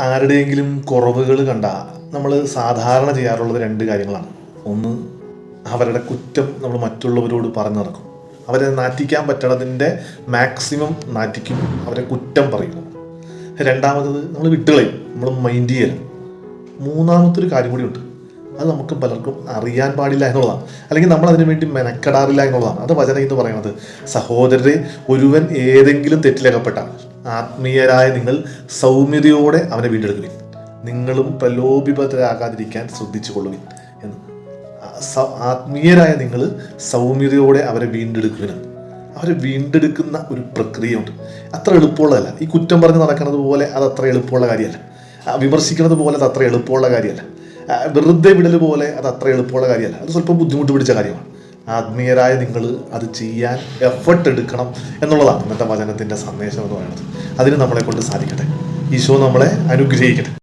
ആരുടെയെങ്കിലും കുറവുകൾ കണ്ട നമ്മൾ സാധാരണ ചെയ്യാറുള്ളത് രണ്ട് കാര്യങ്ങളാണ്. ഒന്ന് അവരുടെ കുറ്റം നമ്മൾ മറ്റുള്ളവരോട് പറഞ്ഞു നടക്കും. അവരെ നാറ്റിക്കാൻ പറ്റണതിന്റെ മാക്സിമം നാറ്റിക്കും അവരെ കുറ്റം പറയുന്നു രണ്ടാമത്തത് നമ്മൾ വിട്ടുകളയും നമ്മൾ മൈൻഡ് ചെയ്യലും. മൂന്നാമത്തൊരു കാര്യം കൂടിയുണ്ട് അത് നമുക്ക് പലർക്കും അറിയാൻ പാടില്ല എന്നുള്ളതാണ്. അല്ലെങ്കിൽ നമ്മൾ അതിനു വേണ്ടി മെനക്കെടാറില്ല എന്നുള്ളതാണ്. അത് വചനം എന്ന് പറയുന്നത് സഹോദരരെ ഒരുവൻ ഏതെങ്കിലും തെറ്റിലകപ്പെട്ടാൽ ആത്മീയരായ നിങ്ങൾ സൗമ്യതയോടെ അവനെ വീണ്ടെടുക്കുവിൻ. നിങ്ങളും പ്രലോഭിതരാകാതിരിക്കാൻ ശ്രദ്ധിച്ചു കൊള്ളുവിൻ എന്ന് ആത്മീയരായ നിങ്ങൾ സൗമ്യതയോടെ അവരെ വീണ്ടെടുക്കുവിന്. അവരെ വീണ്ടെടുക്കുന്ന ഒരു പ്രക്രിയയുണ്ട്. അത്ര എളുപ്പമുള്ളതല്ല. ഈ കുറ്റം പറഞ്ഞ് നടക്കുന്നത് പോലെ അത് അത്ര എളുപ്പമുള്ള കാര്യമല്ല. വിമർശിക്കുന്നത് പോലെ അത് അത്ര എളുപ്പമുള്ള കാര്യമല്ല. വെറുതെ വിടൽ പോലെ അത് അത്ര എളുപ്പമുള്ള കാര്യമല്ല. അത് സ്വല്പം ബുദ്ധിമുട്ട് പിടിച്ച കാര്യമാണ്. ആത്മീയരായ നിങ്ങൾ അത് ചെയ്യാൻ എഫർട്ട് എടുക്കണം എന്നുള്ളതാണ് ഇന്നത്തെ വചനത്തിന്റെ സന്ദേശം എന്ന് പറയുന്നത്. അതിന് നമ്മളെ കൊണ്ട് സാധിക്കട്ടെ. ഈശോ നമ്മളെ അനുഗ്രഹിക്കട്ടെ.